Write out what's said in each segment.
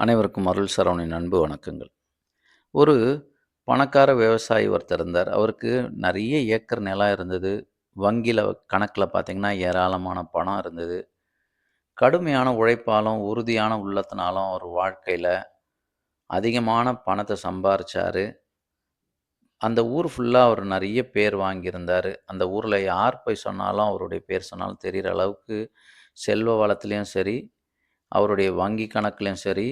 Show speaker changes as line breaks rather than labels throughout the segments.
அனைவருக்கும் அருள் சரவணின் அன்பு வணக்கங்கள். ஒரு பணக்கார விவசாயி ஒருத்தர் இருந்தார். அவருக்கு நிறைய ஏக்கர் நிலம் இருந்தது. வங்கியில் கணக்கில் பார்த்திங்கன்னா ஏராளமான பணம் இருந்தது. கடுமையான உழைப்பாலும், உறுதியான உள்ளத்தினாலும் அவர் வாழ்க்கையில் அதிகமான பணத்தை சம்பாரிச்சாரு. அந்த ஊர் ஃபுல்லாக அவர் நிறைய பேர் வாங்கியிருந்தார் அந்த ஊரில் யார் போய் சொன்னாலும், அவருடைய பேர் சொன்னாலும் தெரிகிற அளவுக்கு செல்வ வளத்துலேயும் சரி, அவருடைய வங்கி கணக்குலையும் சரி,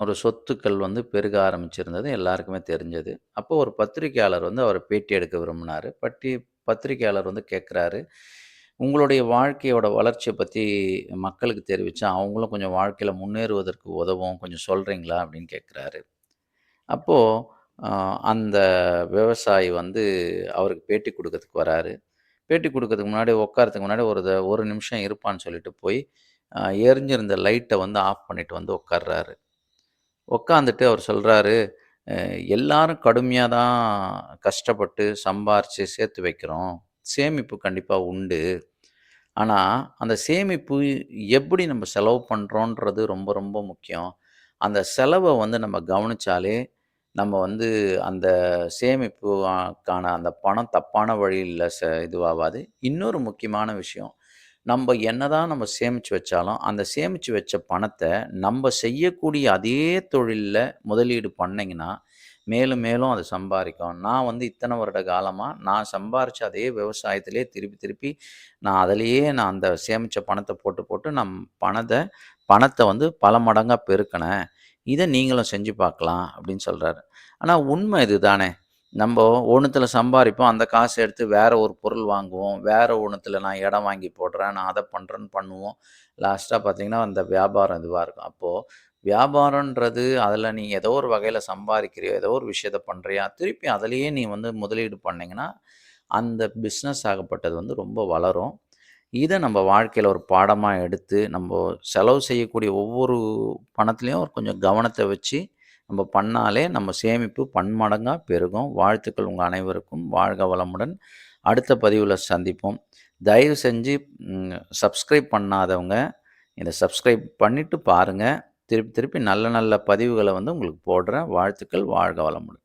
ஒரு சொத்துக்கள் வந்து பெருக ஆரம்பிச்சிருந்தது எல்லாருக்குமே தெரிஞ்சது. அப்போ ஒரு பத்திரிக்கையாளர் வந்து அவரை பேட்டி எடுக்க விரும்பினாரு. பட்டி பத்திரிக்கையாளர் வந்து கேட்குறாரு, "உங்களுடைய வாழ்க்கையோட வளர்ச்சியை பற்றி மக்களுக்கு தெரிவித்தா அவங்களும் கொஞ்சம் வாழ்க்கையில் முன்னேறுவதற்கு உதவும். கொஞ்சம் சொல்கிறீங்களா அப்படின்னு கேட்குறாரு. அப்போது அந்த விவசாயி வந்து அவருக்கு பேட்டி கொடுக்கறதுக்கு வராரு. பேட்டி கொடுக்கறதுக்கு முன்னாடி உட்காரத்துக்கு முன்னாடி ஒரு ஒரு நிமிஷம் இருப்பான்னு சொல்லிட்டு போய், எரிஞ்சிருந்த லைட்டை வந்து ஆஃப் பண்ணிட்டு வந்து உட்கார்றாரு. உட்காந்துட்டு அவர் சொல்கிறாரு எல்லாரும் கடுமையாக தான் கஷ்டப்பட்டு சம்பாரித்து சேர்த்து வைக்கிறோம். சேமிப்பு கண்டிப்பாக உண்டு. ஆனால் அந்த சேமிப்பு எப்படி நம்ம செலவு பண்ணுறோன்றது ரொம்ப ரொம்ப முக்கியம். அந்த செலவை வந்து நம்ம கவனிச்சாலே, நம்ம வந்து அந்த சேமிப்புக்கான அந்த பணம் தப்பான வழியில் ச இதுவாகாது இன்னொரு முக்கியமான விஷயம், நம்ம என்னதான் நம்ம சேமித்து வச்சாலும், அந்த சேமித்து வச்ச பணத்தை நம்ம செய்யக்கூடிய அதே தொழிலில் முதலீடு பண்ணிங்கன்னா மேலும் மேலும் அதை சம்பாதிக்கும் நான் வந்து இத்தனை வருட காலமாக நான் சம்பாரித்த அதே விவசாயத்திலேயே திருப்பி திருப்பி நான் அதிலேயே நான் அந்த சேமித்த பணத்தை போட்டு போட்டு நான் பணத்தை பணத்தை வந்து பல மடங்காக பெருக்கினேன் இதை நீங்களும் செஞ்சு பார்க்கலாம்." அப்படின்னு சொல்கிறாரு ஆனால் உண்மை இதுதானே. நம்ம ஒண்ணுத்துல சம்பாதிப்போம் அந்த காசை எடுத்து வேற ஒரு பொருள் வாங்குவோம். வேற ஒண்ணுத்துல நான் இடம் வாங்கி போடுறேன். நான் அதை பண்ணுறேன்னு பண்ணுவோம். லாஸ்ட்டாக பார்த்தீங்கன்னா, அந்த வியாபாரம் இதுவாக இருக்கும். அப்போது வியாபாரம்ன்றது அதில் நீ ஏதோ ஒரு வகையில் சம்பாதிக்கிறியோ ஏதோ ஒரு விஷயத்த பண்ணுறியா திருப்பி அதிலேயே நீ வந்து முதலீடு பண்ணிங்கன்னா அந்த பிஸ்னஸ் ஆகப்பட்டது வந்து ரொம்ப வளரும். இதை நம்ம வாழ்க்கையில் ஒரு பாடமாக எடுத்து, நம்ம செலவு செய்யக்கூடிய ஒவ்வொரு பணத்துலேயும் ஒரு கொஞ்சம் கவனத்தை வச்சு, நம்ம பண்ணாலே நம்ம சேமிப்பு பன்மடங்காக பெருகும். வாழ்த்துக்கள் உங்கள் அனைவருக்கும். வாழ்க வளமுடன். அடுத்த பதிவில் சந்திப்போம். தயவு செஞ்சு சப்ஸ்கிரைப் பண்ணாதவங்க, இதை சப்ஸ்கிரைப் பண்ணிவிட்டு பாருங்கள் திருப்பி திருப்பி நல்ல நல்ல பதிவுகளை வந்து உங்களுக்கு போடுறேன். வாழ்த்துக்கள். வாழ்க வளமுடன்.